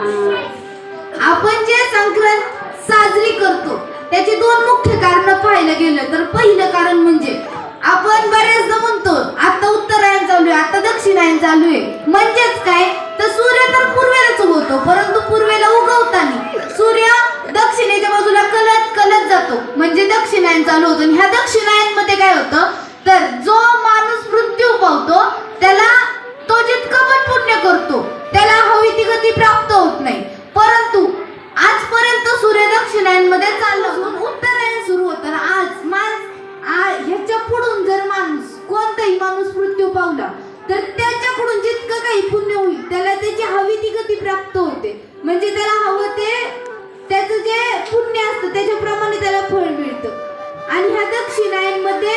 आपण जे संक्रांत साजरी करतो त्याची दोन मुख्य कारण पाहायला गेलं तर पहिलं कारण म्हणजे आपण बऱ्याचदा म्हणतो आता उत्तरायण चालू आहे आता दक्षिणायन चालू आहे. म्हणजेच काय? तर सूर्य तर पूर्वेलाच उगवतो परंतु पूर्वेला उगवताना सूर्य दक्षिणेच्या बाजूला कलत कलत जातो. म्हणजे दक्षिणायन चालू होतं आणि ह्या दक्षिणायनमध्ये काय होतं? मृत्यू पावला. तर त्याच्याकडून जितकं काही पुण्य होईल त्याला त्याची हवी ती गती प्राप्त होते. म्हणजे त्याला हवं ते त्याचं जे पुण्य असतं त्याच्याप्रमाणे त्याला फळ मिळतं. आणि ह्या दक्षिणायनमध्ये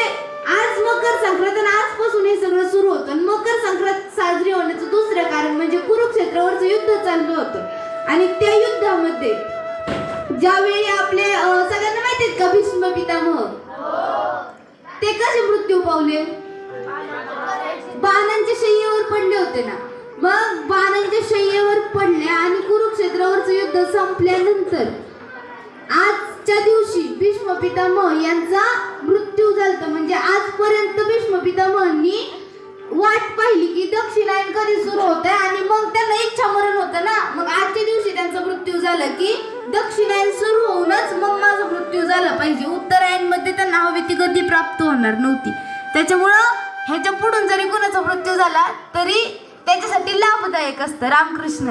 आज मकर संक्रांत आणि आजपासून हे सगळं सुरू होतं. आणि मकर संक्रांत साजरी होण्याचं दुसरं कारण म्हणजे कुरुक्षेत्रावरचं युद्ध चाललं होतं. आणि त्या युद्धामध्ये ज्यावेळी आपले सगळ्यांना माहिती आहेत का भीष्म पितामह? ते कसे मृत्यू पावले? बाणांच्या शय्येवर पडले होते ना. मग बाणांच्या शय्येवर पडले आणि कुरुक्षेत्रावरचं युद्ध संपल्यानंतर आजच्या दिवशी भीष्म पितामह यांचा मृत्यू झाला म्हणजे आजपर्यंत भीष्म पितामहांनी वाट पाहिली की दक्षिणायन कधी सुरू होत आणि मग त्यांना इच्छा मरण होतं ना. मग आजच्या दिवशी त्यांचा मृत्यू झाला की दक्षिणायन सुरू होऊनच मग माझा मृत्यू झाला पाहिजे. उत्तरायणमध्ये त्यांना हवी ती गती प्राप्त होणार नव्हती. त्याच्यामुळं ह्याच्या पुढून जरी कुणाचा मृत्यू झाला तरी त्याच्यासाठी लाभदायक असतं. रामकृष्ण